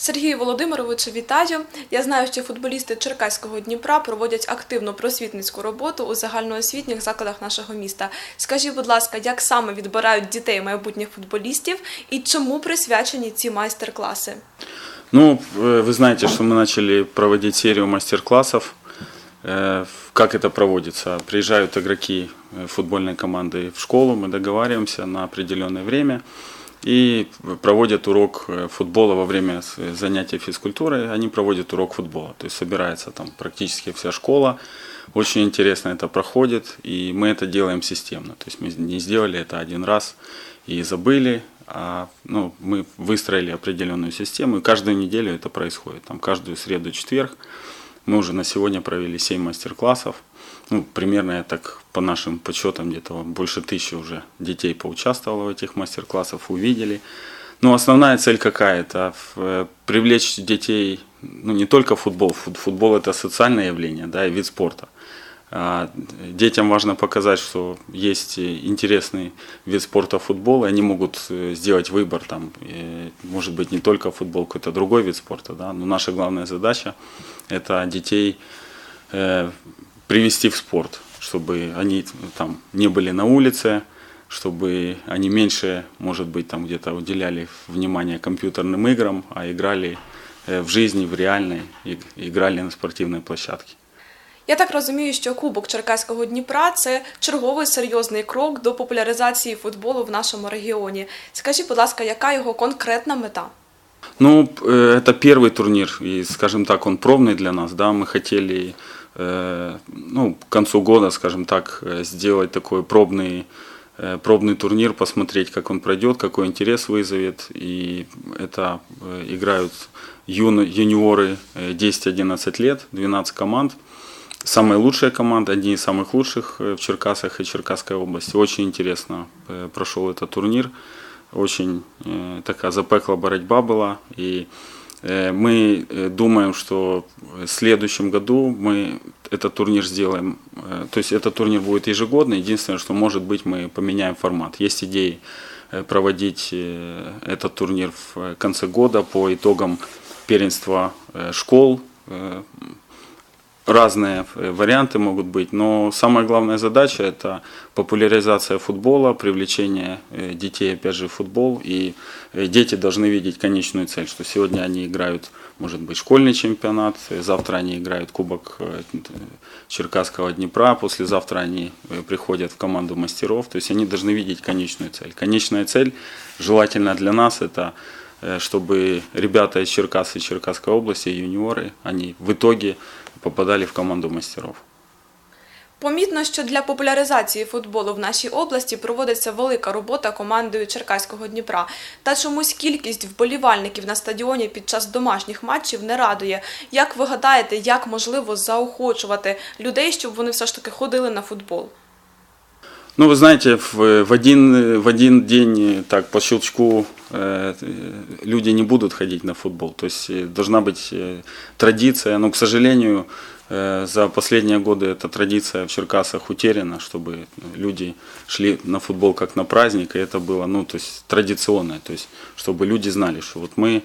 Сергію Володимировичу, вітаю. Я знаю, що футболісти Черкаського Дніпра проводять активну просвітницьку роботу у загальноосвітніх закладах нашого міста. Скажіть, будь ласка, як саме відбирають дітей майбутніх футболістів і чому присвячені ці майстер-класи? Ну, э, вы знаете, что мы начали проводить серию мастер-классов. Э, Как это проводится? Приезжают игроки э, футбольной команды в школу, мы договариваемся на определенное время И проводят урок э, футбола во время занятия физкультурой. Они проводят урок футбола, то есть собирается там практически вся школа. Очень интересно это проходит, и мы это делаем системно. То есть мы не сделали это один раз и забыли, а ну, мы выстроили определенную систему, и каждую неделю это происходит. Там каждую среду, четверг мы уже на сегодня провели 7 мастер-классов. Ну, примерно я так по нашим подсчетам где-то больше тысячи уже детей поучаствовало в этих мастер-классах, увидели. Но основная цель какая? Это э, привлечь детей, ну не только футбол, Фут- футбол это социальное явление, да, и вид спорта. А, Детям важно показать, что есть э, интересный вид спорта футбол, и они могут э, сделать выбор, там, может быть, не только футбол, какой-то другой вид спорта, да, но наша главная задача – это детей привести в спорт, чтобы они там не были на улице, чтобы они меньше, может быть, там где-то уделяли внимание компьютерным играм, а играли э, в жизни, в реальной, и- играли на спортивной площадке. Я так розумію, що Кубок Черкаського Дніпра це черговий серйозний крок до популяризації футболу в нашому регіоні. Скажіть, будь ласка, яка його конкретна мета? Ну, э, это первый турнир, и, скажем так, он пробный для нас, да, мы хотели, э, ну, к концу года, скажем так, э, сделать такой пробный, э, пробный турнир, посмотреть, как он пройдет, какой интерес вызовет, и это э, играют юниоры э, 10-11 лет, 12 команд, Самая лучшая команда, одни из самых лучших э, в Черкасах и Черкасской области. Очень интересно э, прошел этот турнир. Очень э, такая запекла борьба была. И э, мы э, думаем, что в следующем году мы этот турнир сделаем. э, То есть этот турнир будет ежегодный. Единственное, что может быть мы поменяем формат. Есть идеи э, проводить э, этот турнир в э, конце года по итогам первенства э, школ, э, разные э, варианты могут быть, но самая главная задача это популяризация футбола, привлечение э, детей опять же в футбол, и э, дети должны видеть конечную цель, что сегодня они играют, может быть, школьный чемпионат, завтра они играют Кубок Черкасского Днепра, послезавтра они приходят в команду мастеров, то есть они должны видеть конечную цель. Конечная цель, желательно для нас, это чтобы ребята из Черкас и Черкасской области, юниоры, они в итоге попадали в команду мастеров. Помітно, що для популяризації футболу в нашій області проводиться велика робота командою Черкаського Дніпра. Та чомусь кількість вболівальників на стадіоні під час домашніх матчів не радує. Як ви гадаєте, як можливо заохочувати людей, щоб вони все ж таки ходили на футбол? Ну, вы знаете, в, в, один, в один день э, так по щелчку э, э, люди не будут ходить на футбол. То есть э, должна быть э, традиция, но, к сожалению, э, за последние годы эта традиция в Черкасах утеряна, чтобы люди шли на футбол как на праздник, и это было, ну, то есть традиционное, то есть чтобы люди знали, что вот мы э,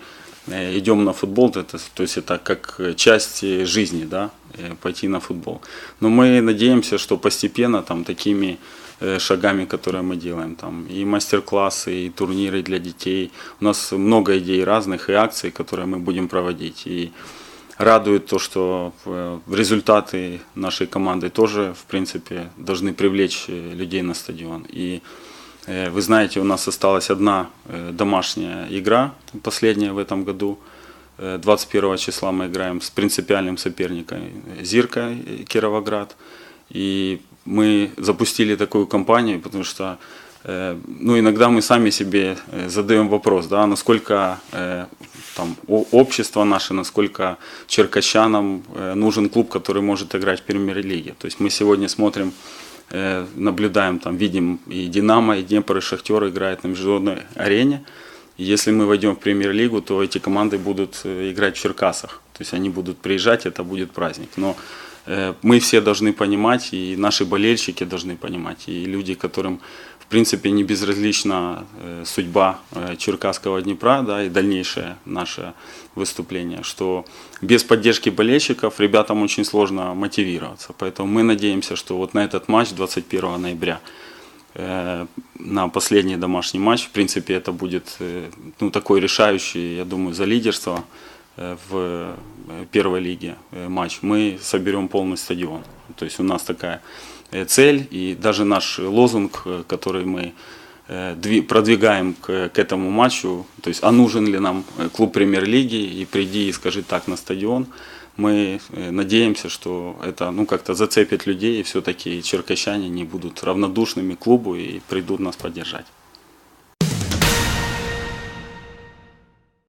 идем на футбол, это, то есть это как э, часть э, жизни, да, э, пойти на футбол. Но мы надеемся, что постепенно там такими э, шагами, которые мы делаем, там и мастер-классы, и турниры для детей. У нас много идей разных и акций, которые мы будем проводить. И радует то, что э, результаты нашей команды тоже, в принципе, должны привлечь э, людей на стадион. И э, вы знаете, у нас осталась одна э, домашняя игра, последняя в этом году. Э, 21 числа мы играем с принципиальным соперником э, Зирка э, Кировоград. И мы запустили такую кампанию, потому что э, ну, иногда мы сами себе э, задаем вопрос, да, насколько э, там, общество наше, насколько черкащанам э, нужен клуб, который может играть в премьер-лиге. То есть мы сегодня смотрим, э, наблюдаем, там, видим и Динамо, и Днепр, и Шахтер играют на международной арене. Если мы войдем в премьер-лигу, то эти команды будут э, играть в Черкасах. То есть они будут приезжать, это будет праздник. Но э, мы все должны понимать, и наши болельщики должны понимать, и люди, которым в принципе, не безразлична э, судьба э, Черкасского Днепра да, и дальнейшее наше выступление, что без поддержки болельщиков ребятам очень сложно мотивироваться. Поэтому мы надеемся, что вот на этот матч 21 ноября э, на последний домашний матч. В принципе, это будет ну, такой решающий, я думаю, за лидерство в первой лиге матч. Мы соберем полный стадион. То есть у нас такая цель и даже наш лозунг, э, который мы э, дви- продвигаем к, этому матчу, то есть а нужен ли нам э, клуб премьер-лиги? И приди и скажи так на стадион, мы э, надеемся, что это ну, как-то зацепит людей, и все-таки черкащане не будут равнодушными клубу и придут нас поддержать.